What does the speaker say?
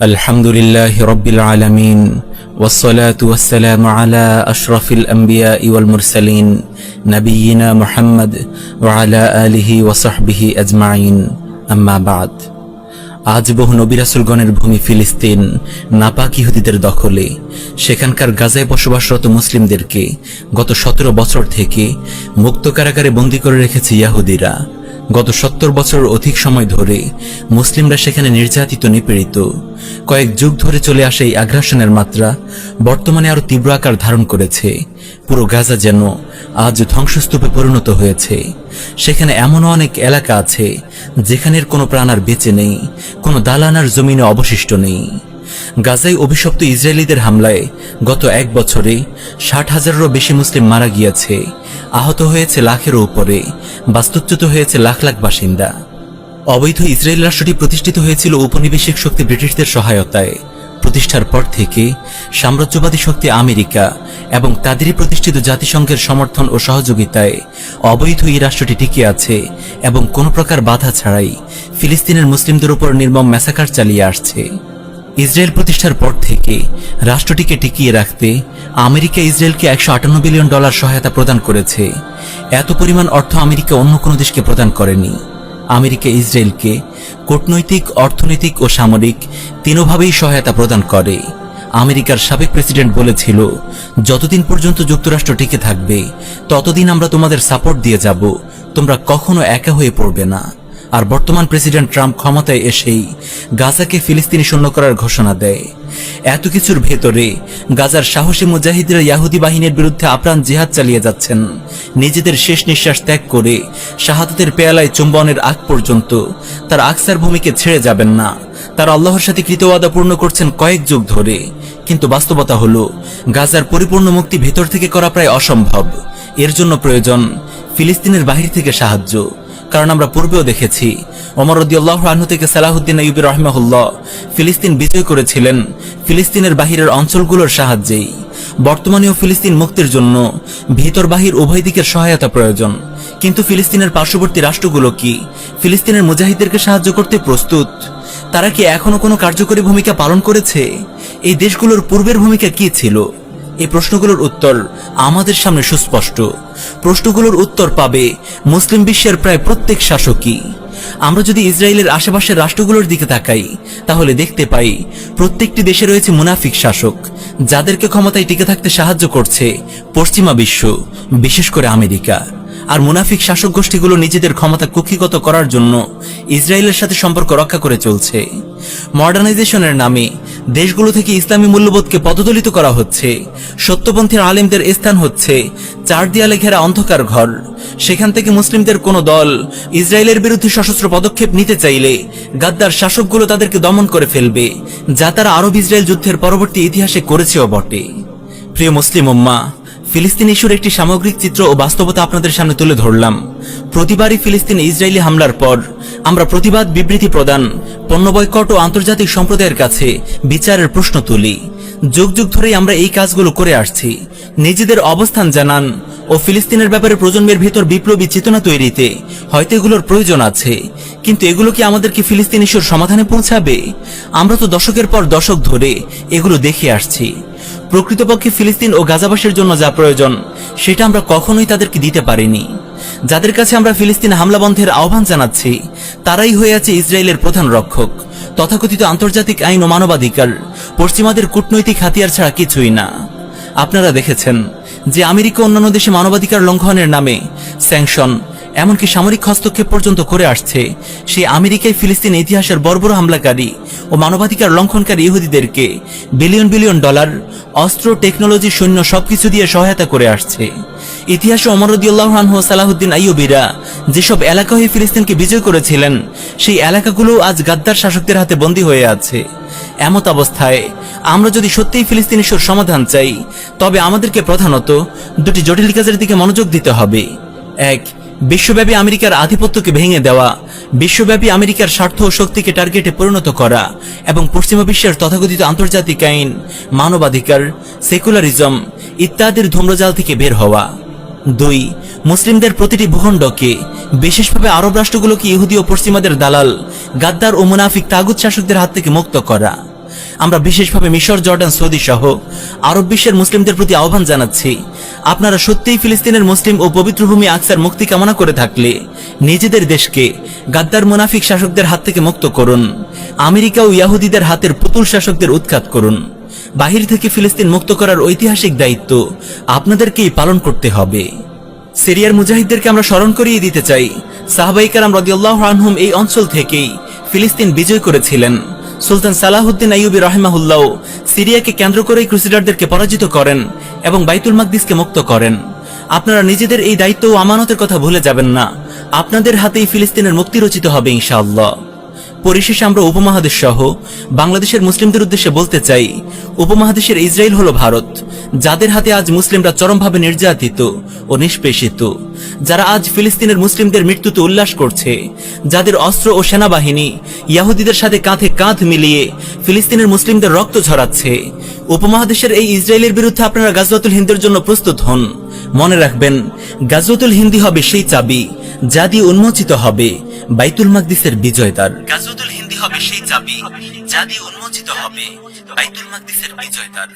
الحمد لله رب العالمين والصلاة والسلام على أشرف الأنبياء والمرسلين نبينا محمد وعلى آله وصحبه أجمعين أما بعد আজ বহু নবিরাসুলগণের ভূমি ফিলিস্তিন নাপাক ইহুদিদের দখলে সেখানকার গাজায় বসবাসরত মুসলিমদেরকে গত সতেরো বছর থেকে মুক্ত কারাগারে বন্দী করে রেখেছে ইয়াহুদিরা গত সত্তর বছর অধিক সময় ধরে মুসলিমরা সেখানে নির্যাতিত, নিপীড়িত। কয়েক যুগ ধরে চলে আসে এই আগ্রাসনের মাত্রা, বর্তমানে আরও তীব্র আকার ধারণ করেছে। পুরো গাজা যেন আজ ধ্বংসস্তূপে পরিণত হয়েছে। সেখানে এমনও অনেক এলাকা আছে, যেখানের কোনো প্রাণ আর বেঁচে নেই, কোনো দালানার জমিনে অবশিষ্ট নেই। গাজায় অভিশপ্ত ইসরায়েলিদের হামলায় গত এক বছরে ষাট হাজারেরও বেশি মুসলিম মারা গিয়েছে। আহত হয়েছে লাখেরও উপরে। বাস্তুচ্যুত হয়েছে লাখ লাখ বাসিন্দা। অবৈধ ইসরায়েল রাষ্ট্রটি প্রতিষ্ঠিত হয়েছিল উপনিবেশিক শক্তি ব্রিটিশদের সহায়তায়। প্রতিষ্ঠার পর থেকে সাম্রাজ্যবাদী শক্তি আমেরিকা এবং তাদেরই প্রতিষ্ঠিত জাতিসংঘের সমর্থন ও সহযোগিতায় অবৈধ এই রাষ্ট্রটি টিকে আছে এবং কোনো প্রকার বাধা ছাড়াই ফিলিস্তিনের মুসলিমদের উপর নির্মম ম্যাসাকার চালিয়ে আসছে। ইসরায়েল প্রতিষ্ঠার পর থেকে রাষ্ট্রটিকে টিকিয়ে রাখতে আমেরিকা ইসরায়েলকে একশো আটান্ন বিলিয়ন ডলার সহায়তা প্রদান করেছে। এত পরিমাণ অর্থ আমেরিকা অন্য কোনো দেশকে প্রদান করেনি। আমেরিকা ইসরায়েলকে কূটনৈতিক, অর্থনৈতিক ও সামরিক তিনোভাবেই সহায়তা প্রদান করে। আমেরিকার সাবেক প্রেসিডেন্ট বলেছিল, যতদিন পর্যন্ত যুক্তরাষ্ট্র টিকে থাকবে, ততদিন আমরা তোমাদের সাপোর্ট দিয়ে যাব। তোমরা কখনো একা হয়ে পড়বে না। আর বর্তমান প্রেসিডেন্ট ট্রাম্প ক্ষমতায় এসেই গাজাকে ফিলিস্তিনি শূন্য করার ঘোষণা দেয়। এত কিছুর ভেতরে গাজার সাহসী মুজাহিদরা ইয়াহুদি বাহিনীর বিরুদ্ধে আপ্রাণ জিহাদ চালিয়ে যাচ্ছেন। নিজেদের শেষ নিঃশ্বাস ত্যাগ করে শাহাদতের পেয়ালায় চুম্বনের আগ পর্যন্ত তার আকসার ভূমিকে ছেড়ে যাবেন না। তার আল্লাহর সাথে কৃতওয়াদা পূর্ণ করছেন কয়েক যুগ ধরে। কিন্তু বাস্তবতা হলো, গাজার পরিপূর্ণ মুক্তি ভেতর থেকে করা প্রায় অসম্ভব। এর জন্য প্রয়োজন ফিলিস্তিনের বাহির থেকে সাহায্য। কারণ আমরা পূর্বেও দেখেছি। রদিয়াল্লাহ আনহু থেকে সালাহুদ্দিন আইবি রহমাহুল্লাহ ফিলিস্তিন বিজয় করেছিলেন। ফিলিস্তিনের বাহিরের অঞ্চলগুলোর সাহায্যেই। বর্তমানেও ফিলিস্তিন মুক্তির জন্য ভিতর বাহির উভয় দিকের সহায়তা প্রয়োজন। কিন্তু ফিলিস্তিনের পার্শ্ববর্তী রাষ্ট্রগুলো কি? ফিলিস্তিনের মুজাহিদদেরকে সাহায্য করতে প্রস্তুত? তারা কি এখনও কোনো কার্যকরী ভূমিকা পালন করেছে? এই দেশগুলোর পূর্বের ভূমিকা কি ছিল? এই প্রশ্নগুলোর উত্তর আমাদের সামনে সুস্পষ্ট। প্রশ্নগুলোর উত্তর পাবে মুসলিম বিশ্বের প্রায় প্রত্যেক শাসকই। আমরা যদি ইসরায়েলের আশেপাশের রাষ্ট্রগুলোর দিকে তাকাই, তাহলে দেখতে পাই প্রত্যেকটি দেশে রয়েছে মুনাফিক শাসক, যাদেরকে ক্ষমতায় টিকে থাকতে সাহায্য করছে পশ্চিমা বিশ্ব, বিশেষ করে আমেরিকা। আর মুনাফিক শাসক গোষ্ঠীগুলো নিজেদের ক্ষমতা কুক্ষিগত করার জন্য ইসরায়েলের সাথে সম্পর্ক রক্ষা করে চলছে। মডার্নাইজেশনের নামে দেশগুলো থেকে ইসলামী মূল্যবোধকে পদদলিত করা হচ্ছে। সত্যপন্থীর আলেমদের স্থান হচ্ছে চার দেয়ালে ঘেরা অন্ধকার ঘর। সেখান থেকে মুসলিমদের কোনো দল ইসরায়েলের বিরুদ্ধে সশস্ত্র পদক্ষেপ নিতে চাইলে গাদ্দার শাসকগুলো তাদেরকে দমন করে ফেলবে, যা তারা আরব ইসরায়েল যুদ্ধের পরবর্তী ইতিহাসে করেছেও বটে। প্রিয় মুসলিম উম্মা ফিলিস্তিন ইস্যুর একটি সামগ্রিক চিত্র ও বাস্তবতা আপনাদের সামনে তুলে ধরলাম। প্রতিবারই ফিলিস্তিন ইসরায়েলি হামলার পর আমরা প্রতিবাদ বিবৃতি প্রদান, পণ্য বয়কট ও আন্তর্জাতিক সম্প্রদায়ের কাছে বিচারের প্রশ্ন তুলি। যুগ যুগ ধরেই আমরা এই কাজগুলো করে আসছি। নিজেদের অবস্থান জানান ও ফিলিস্তিনের ব্যাপারে প্রজন্মের ভেতর বিপ্লবী চেতনা তৈরিতে হয়তো এগুলোর প্রয়োজন আছে। কিন্তু এগুলো কি আমাদেরকে ফিলিস্তিন ইস্যুর সমাধানে পৌঁছাবে? আমরা তো দশকের পর দশক ধরে এগুলো দেখে আসছি। প্রকৃতপক্ষে ফিলিস্তিন ও গাজাবাসের জন্য যা প্রয়োজন, সেটা আমরা কখনোই তাদেরকে দিতে পারিনি। যাদের কাছে আমরা ফিলিস্তিন হামলা বন্ধের আহ্বান জানাচ্ছি, তারাই হয়ে আছে ইসরায়েলের প্রধান রক্ষক। তথাকথিত আন্তর্জাতিক আইন ও মানবাধিকার, পশ্চিমাদের কূটনৈতিক হাতিয়ার ছাড়া কিছুই না। আপনারা দেখেছেন যে আমেরিকা অন্যান্য দেশে মানবাধিকার লঙ্ঘনের নামে স্যাংশন, এমনকি সামরিক হস্তক্ষেপ পর্যন্ত করে আসছে। সেই আমেরিকায় ফিলিস্তিন ইতিহাসের বর্বর হামলাকারী ও মানবাধিকার লঙ্ঘনকারী ইহুদিদেরকে বিলিয়ন বিলিয়ন ডলার, অস্ত্র, টেকনোলজি, সৈন্য সবকিছু দিয়ে সহায়তা করে আসছে। ইতিহাসে ও সালাহুদ্দিন আইয়ুবিরা যেসব এলাকা হয়ে ফিলিস্তিনকে বিজয় করেছিলেন, সেই এলাকাগুলো আজ গাদ্দার শাসকদের হাতে বন্দী হয়ে আছে। এমত অবস্থায় আমরা যদি সত্যিই ফিলিস্তিন ইস্যুর সমাধান চাই, তবে আমাদেরকে প্রধানত দুটি জটিল কাজের দিকে মনোযোগ দিতে হবে। এক বিশ্বব্যাপী আমেরিকার আধিপত্যকে ভেঙে দেওয়া, বিশ্বব্যাপী আমেরিকার স্বার্থ ও শক্তিকে টার্গেটে পরিণত করা এবং পশ্চিমা বিশ্বের তথাকথিত আন্তর্জাতিক আইন, মানবাধিকার, সেকুলারিজম ইত্যাদির ধূম্রজাল থেকে বের হওয়া। দুই, মুসলিমদের প্রতিটি ভূখণ্ডকে, বিশেষভাবে আরব রাষ্ট্রগুলোকে ইহুদি ও পশ্চিমাদের দালাল, গাদ্দার ও মুনাফিক তাগুদ শাসকদের হাত থেকে মুক্ত করা। আমরা বিশেষভাবে মিশর, জর্ডান, সৌদি সহ আরব বিশ্বের মুসলিমদের প্রতি আহ্বান জানাচ্ছি। আপনারা সত্যিই ফিলিস্তিনের মুসলিম ও পবিত্র ভূমি আকসার মুক্তি কামনা করে থাকলে নিজেদের দেশকে গাদ্দার মুনাফিক শাসকদের হাত থেকে মুক্ত করুন। আমেরিকা ও ইয়াহুদিদের হাতের পুতুল শাসকদের উৎখাত করুন। বাহির থেকে ফিলিস্তিন মুক্ত করার ঐতিহাসিক দায়িত্ব আপনাদেরকেই পালন করতে হবে। সিরিয়ার মুজাহিদদেরকে আমরা স্মরণ করিয়ে দিতে চাই। সাহাবাইকারাম রদিয়াল্লাহ আনহুম এই অঞ্চল থেকেই ফিলিস্তিন বিজয় করেছিলেন। সুলতান সালাহুদ্দিন আইয়ুবি রহেমাহুল্লাহ সিরিয়াকে কেন্দ্র করেই ক্রুসিডারদেরকে পরাজিত করেন এবং বাইতুল মাকদিসকে মুক্ত করেন। আপনারা নিজেদের এই দায়িত্ব ও আমানতের কথা ভুলে যাবেন না। আপনাদের হাতেই ফিলিস্তিনের মুক্তি রচিত হবে ইনশাআল্লাহ। পরিশেষে আমরা উপমহাদেশ সহ বাংলাদেশের মুসলিমদের উদ্দেশ্যে বলতে চাই, উপমহাদেশের ইসরায়েল হলো ভারত, যাদের হাতে আজ মুসলিমরা চরমভাবে নির্যাতিত ও নিষ্পেষিত। যারা আজ ফিলিস্তিনের মুসলিমদের মৃত্যুতে উল্লাস করছে, যাদের অস্ত্র ও সেনাবাহিনী ইয়াহুদিদের সাথে কাঁধে কাঁধ মিলিয়ে ফিলিস্তিনের মুসলিমদের রক্ত ঝরাচ্ছে। উপমহাদেশের এই ইসরায়েলের বিরুদ্ধে আপনারা গাজওয়াতুল হিন্দের জন্য প্রস্তুত হন। মনে রাখবেন, গাজওয়াতুল হিন্দি হবে সেই চাবি। যা দিয়ে উন্মোচিত হবে বাইতুল মাকদিসের বিজয় দ্বার গাজুদুল হিন্দি হবে সেই চাবি। যা দিয়ে উন্মোচিত হবে বাইতুল মাকদিসের বিজয় দ্বার